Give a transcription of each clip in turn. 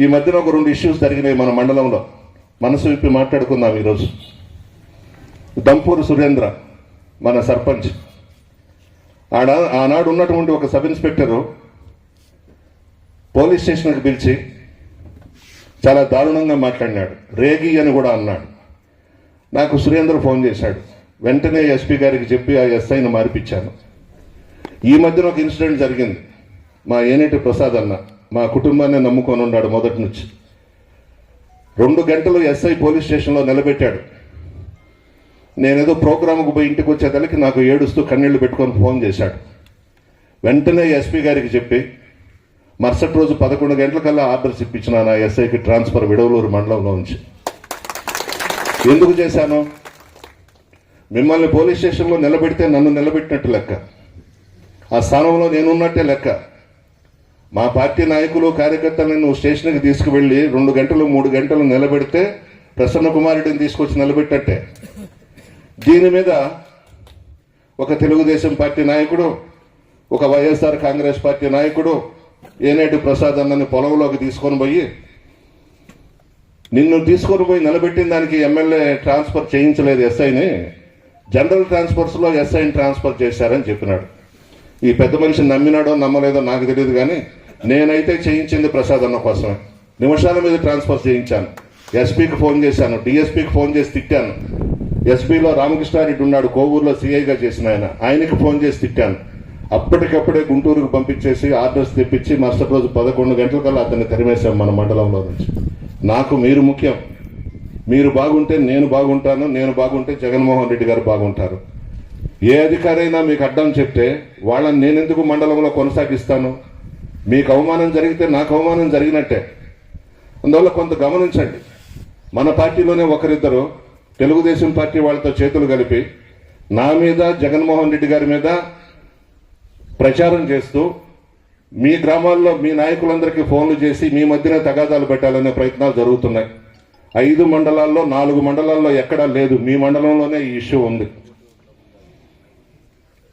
ఈ మధ్యన ఒక రెండు ఇష్యూస్ జరిగినాయి మన మండలంలో. మనసు విప్పి మాట్లాడుకుందాం ఈరోజు. దంపూరు సురేంద్ర మన సర్పంచ్. ఆడ ఆనాడు ఉన్నటువంటి ఒక సబ్ ఇన్స్పెక్టరు పోలీస్ స్టేషన్కి పిలిచి చాలా దారుణంగా మాట్లాడినాడు. రేగి అని కూడా అన్నాడు. నాకు సురేంద్ర ఫోన్ చేశాడు. వెంటనే ఎస్పీ గారికి చెప్పి ఆ ఎస్ఐని మార్పించాను ఈ మధ్యన ఒక ఇన్సిడెంట్ జరిగింది. మా ఏనేటి ప్రసాద్ అన్న. మా కుటుంబాన్ని నమ్ముకొని ఉన్నాడు మొదటి నుంచి. రెండు గంటలు ఎస్ఐ పోలీస్ స్టేషన్లో నిలబెట్టాడు. నేనేదో ప్రోగ్రామ్కు పోయి ఇంటికి వచ్చేదానికి నాకు ఏడుస్తూ కన్నీళ్ళు పెట్టుకొని ఫోన్ చేశాడు. వెంటనే ఎస్పీ గారికి చెప్పి మరుసటి రోజు పదకొండు గంటలకల్లా ఆర్డర్స్ ఇప్పించిన నా ఎస్ఐకి ట్రాన్స్ఫర్ విడవలూరు మండలంలో నుంచి? ఎందుకు చేశాను? మిమ్మల్ని పోలీస్ స్టేషన్లో నిలబెడితే నన్ను నిలబెట్టినట్టు లెక్క. ఆ స్థానంలో నేనున్నట్టే లెక్క. మా పార్టీ నాయకులు కార్యకర్తలను నువ్వు స్టేషన్కి తీసుకువెళ్ళి రెండు గంటలు మూడు గంటలు నిలబెడితే ప్రసన్న కుమారుడిని తీసుకొచ్చి నిలబెట్టట్టే. దీని మీద ఒక తెలుగుదేశం పార్టీ నాయకుడు ఒక వైఎస్ఆర్ కాంగ్రెస్ పార్టీ నాయకుడు ఏనేటి ప్రసాద్ అన్నని పొలంలోకి తీసుకొని పోయి నిన్ను తీసుకొని పోయి నిలబెట్టిన దానికి ఎమ్మెల్యే ట్రాన్స్ఫర్ చేయించలేదు ఎస్ఐని జనరల్ ట్రాన్స్ఫర్స్లో ఎస్ఐని ట్రాన్స్ఫర్ చేశారని చెప్పినాడు. ఈ పెద్ద మనిషి నమ్మినాడో నమ్మలేదో నాకు తెలియదు కానీ నేనైతే చేయించింది ప్రసాద్ అన్న కోసమే. నిమిషాల మీద ట్రాన్స్ఫర్ చేయించాను. ఎస్పీకి ఫోన్ చేశాను. డిఎస్పీకి ఫోన్ చేసి తిట్టాను. ఎస్పీలో రామకృష్ణారెడ్డి ఉన్నాడు కోవూరులో సీఐగా చేసిన ఆయన. ఆయనకి ఫోన్ చేసి తిట్టాను. అప్పటికప్పుడే గుంటూరుకు పంపించేసి ఆర్డర్స్ తెప్పించి మరుసటి రోజు పదకొండు గంటలకల్లా అతన్ని తరిమేశాం మన మండలంలో నుంచి. నాకు మీరు ముఖ్యం. మీరు బాగుంటే నేను బాగుంటాను నేను బాగుంటే జగన్మోహన్ రెడ్డి గారు బాగుంటారు. ఏ అధికారైనా మీకు అడ్డం చెప్తే వాళ్ళని నేనెందుకు మండలంలో కొనసాగిస్తాను? మీకు అవమానం జరిగితే నాకు అవమానం జరిగినట్టే. అందువల్ల కొంత గమనించండి. మన పార్టీలోనే ఒకరిద్దరు తెలుగుదేశం పార్టీ వాళ్ళతో చేతులు కలిపి నా మీద జగన్మోహన్ రెడ్డి గారి మీద ప్రచారం చేస్తూ మీ గ్రామాల్లో మీ నాయకులందరికీ ఫోన్లు చేసి మీ మధ్యనే తగాదాలు పెట్టాలనే ప్రయత్నాలు జరుగుతున్నాయి. ఐదు మండలాల్లో నాలుగు మండలాల్లో ఎక్కడా లేదు. మీ మండలంలోనే ఈ ఇష్యూ ఉంది.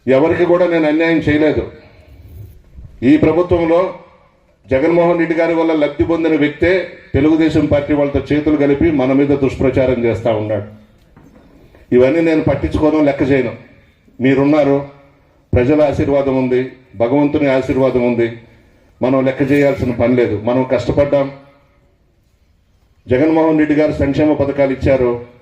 ఎవరికి కూడా నేను అన్యాయం చేయలేదు. ఈ ప్రభుత్వంలో జగన్మోహన్ రెడ్డి గారి వల్ల లబ్ధి పొందిన వ్యక్తే తెలుగుదేశం పార్టీ వాళ్ళతో చేతులు కలిపి మన మీద దుష్ప్రచారం చేస్తూ ఉన్నాడు. ఇవన్నీ నేను పట్టించుకోను లెక్క చేయను. మీరున్నారు ప్రజల ఆశీర్వాదం ఉంది భగవంతుని ఆశీర్వాదం ఉంది. మనం లెక్క చేయాల్సిన పని లేదు. మనం కష్టపడ్డాం. జగన్మోహన్ రెడ్డి గారు సంక్షేమ పథకాలు ఇచ్చారు.